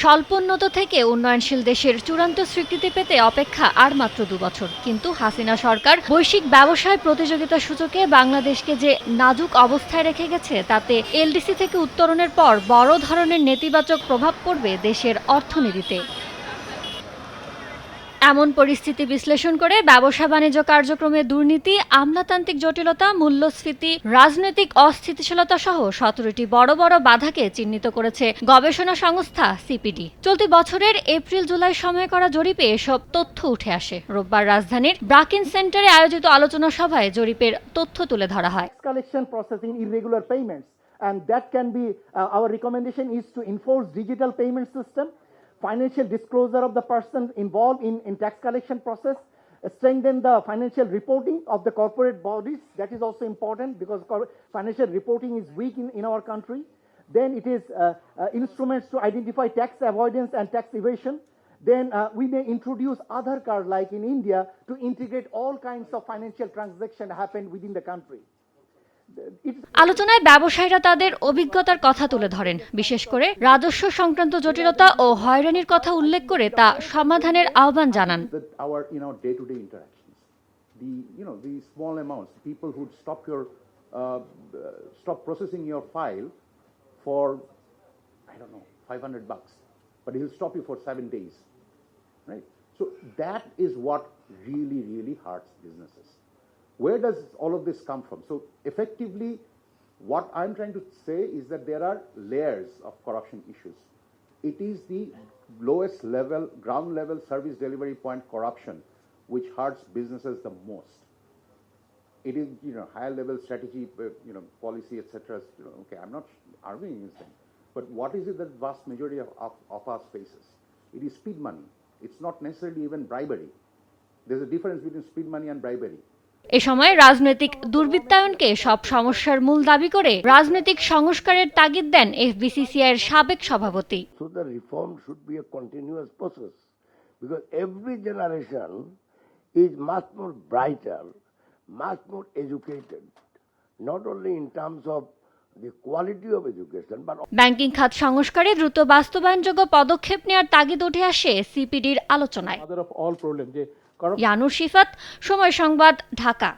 স্বল্পোন্নত থেকে উন্নয়নশীল দেশের চূড়ান্ত স্বীকৃতি পেতে অপেক্ষা আর মাত্র দুবছর কিন্তু হাসিনা সরকার বৈশ্বিক ব্যবসায় প্রতিযোগিতা সূচকে বাংলাদেশকে যে নাজুক অবস্থায় রেখে গেছে, তাতে এলডিসি থেকে উত্তরণের পর বড় ধরনের নেতিবাচক প্রভাব পড়বে দেশের অর্থনীতিতে। এমন পরিস্থিতি বিশ্লেষণ করে ব্যবসা বাণিজ্য কার্যক্রমে দুর্নীতি আমলাতান্ত্রিক জটিলতা মূল্যস্ফীতি রাজনৈতিক অস্থিতিশীলতা সহ সতেরোটি বড় বড় বাধাকে চিহ্নিত করেছে গবেষণা সংস্থা সিপিডি। চলতি বছরের এপ্রিল জুলাই সময়ে করা জরিপে এসব তথ্য উঠে আসে। রোববার রাজধানীর ব্রাকিন সেন্টারে আয়োজিত আলোচনা সভায় জরিপের তথ্য তুলে ধরা হয়। Payments and that can be uh, our recommendation is to enforce digital payment system financial disclosure of the person involved in, in tax collection process uh, strengthen the financial reporting of the corporate bodies. That is also important because financial reporting is weak in, in our country. Then it is uh, uh, instruments to identify tax avoidance and tax evasion. Then uh, we may introduce other card like in India to integrate all kinds of financial transaction happen within the country. আলোচনায় ব্যবসায়ীরা তাদের অভিজ্ঞতার কথা তুলে ধরেন বিশেষ করে রাজস্ব সংক্রান্ত জটিলতা ও হয়রানির কথা উল্লেখ করে তা সমাধানের আহ্বান জানান Right? So that is what really, really hurts businesses. Where does all of this come from so effectively what i'm trying to say is that there are layers of corruption issues it is the lowest level, ground level service delivery point corruption which hurts businesses the most. It is, you know, higher level strategy, uh, you know, policy, etc. You know, okay, I'm not arguing against them, but what is it that vast majority of, of, of us faces? It is speed money. It's not necessarily even bribery. There's a difference between speed money and bribery. এ সময় রাজনৈতিক দুর্বৃত্তায়নকে সব সমস্যার মূল দাবি করে রাজনৈতিক সংস্কারের তাগিদ দেন এফবিসিসিআই এর সাবেক সভাপতি because every generation is much more brighter, much more educated, not only in terms of the quality of education but banking খাত সংস্কারে দ্রুত বাস্তবায়নযোগ্য পদক্ষেপ নেওয়ার তাগিদ উঠে আসে সিপিডির আলোচনায় ইয়ানুর সিফাত সময় সংবাদ ঢাকা।